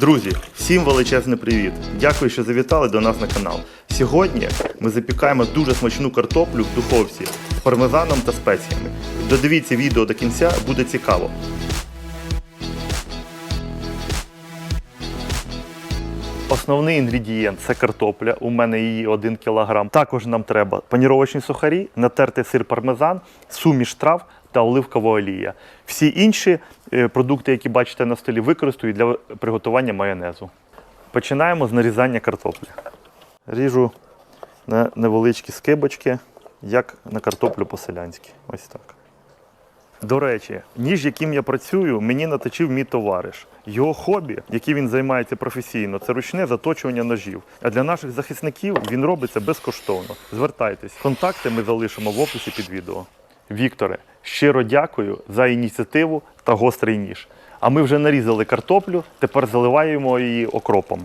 Друзі, всім величезний привіт! Дякую, що завітали до нас на канал. Сьогодні ми запікаємо дуже смачну картоплю в духовці з пармезаном та спеціями. Додивіться відео до кінця, буде цікаво. Основний інгредієнт це картопля. У мене її 1 кг. Також нам треба паніровочні сухарі, натертий сир пармезан, суміш трав та оливкова олія. Всі інші е, продукти, які бачите на столі, використаю для приготування майонезу. Починаємо з нарізання картоплі. Ріжу на невеличкі скибочки, як на картоплю по-селянськи. Ось так. До речі, ніж, яким я працюю, мені наточив мій товариш. Його хобі, яким він займається професійно, це ручне заточування ножів. А для наших захисників він робить це безкоштовно. Звертайтесь, контакти ми залишимо в описі під відео. Вікторе, щиро дякую за ініціативу та гострий ніж. А ми вже нарізали картоплю, тепер заливаємо її окропом.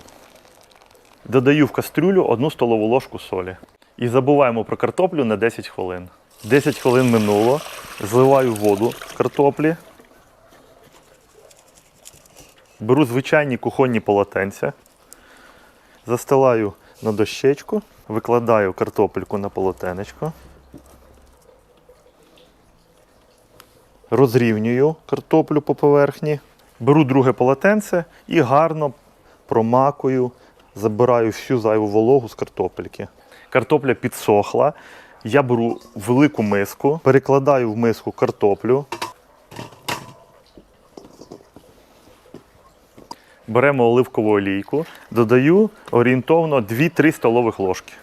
Додаю в кастрюлю одну столову ложку солі. І забуваємо про картоплю на 10 хвилин. 10 хвилин минуло. Зливаю воду з картоплі. Беру звичайні кухонні полотенця. Застилаю на дощечку, викладаю картопельку на полотенечко. Розрівнюю картоплю по поверхні. Беру друге полотенце і гарно промакую, забираю всю зайву вологу з картопельки. Картопля підсохла. Я беру велику миску, перекладаю в миску картоплю. Беремо оливкову олійку, додаю орієнтовно 2-3 столових ложки.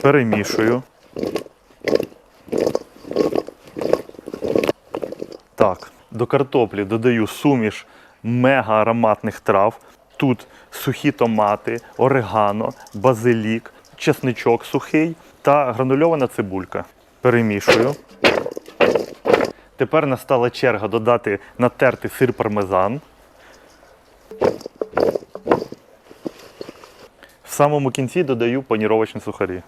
Перемішую. Так, до картоплі додаю суміш мега ароматних трав. Тут сухі томати, орегано, базилік, чесничок сухий та гранульована цибулька. Перемішую. Тепер настала черга додати натертий сир пармезан. В самому кінці додаю паніровочні сухарі.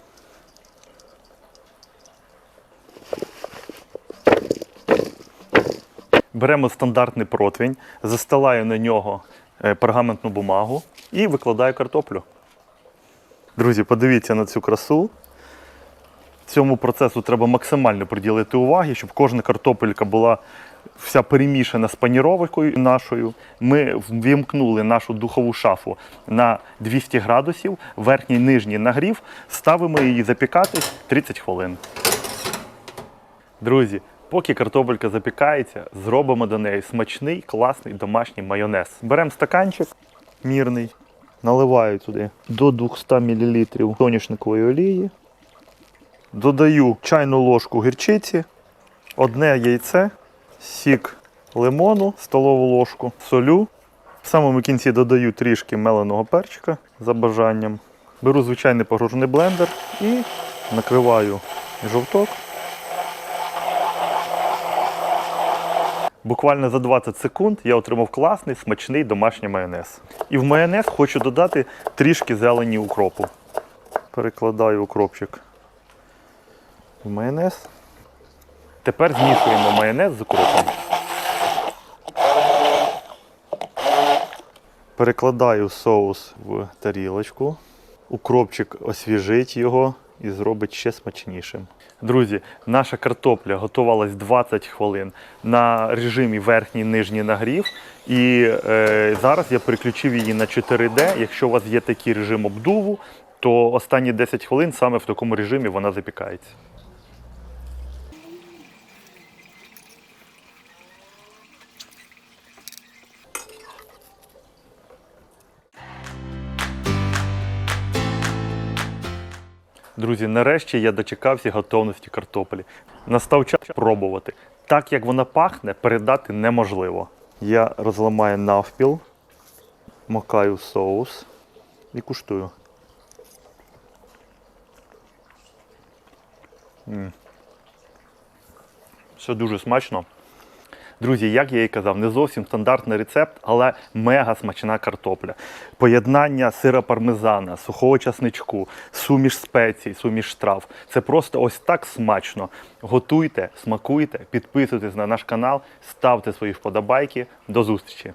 Беремо стандартний противень, застилаю на нього е, пергаментну бумагу і викладаю картоплю. Друзі, подивіться на цю красу. Цьому процесу треба максимально приділити уваги, щоб кожна картопелька була вся перемішана з паніровкою нашою. Ми ввімкнули нашу духову шафу на 200 градусів, верхній нижній нагрів, ставимо її запікати 30 хвилин. Друзі, поки картопелька запікається, зробимо до неї смачний, класний домашній майонез. Беремо стаканчик мірний, наливаю туди до 200 мл соняшникової олії. Додаю чайну ложку гірчиці, одне яйце, сік лимону, столову ложку, солю. В самому кінці додаю трішки меленого перчика за бажанням. Беру звичайний погружений блендер і накриваю жовток. Буквально за 20 секунд я отримав класний смачний домашній майонез. І в майонез хочу додати трішки зелені укропу. Перекладаю укропчик в майонез. Тепер змішуємо майонез з укропом. Перекладаю соус в тарілочку. Укропчик освіжить його і зробить ще смачнішим. Друзі, наша картопля готувалась 20 хвилин на режимі верхній нижній нагрів. І е, зараз я переключив її на 4D. Якщо у вас є такий режим обдуву, то останні 10 хвилин саме в такому режимі вона запікається. Друзі, нарешті я дочекався готовності картоплі. Настав час пробувати. Так як вона пахне, передати неможливо. Я розламаю навпіл, макаю соус і куштую. М. Все дуже смачно. Друзі, як я і казав, не зовсім стандартний рецепт, але мега смачна картопля. Поєднання сира пармезана, сухого часничку, суміш спецій, суміш трав. Це просто ось так смачно. Готуйте, смакуйте, підписуйтесь на наш канал, ставте свої вподобайки. До зустрічі!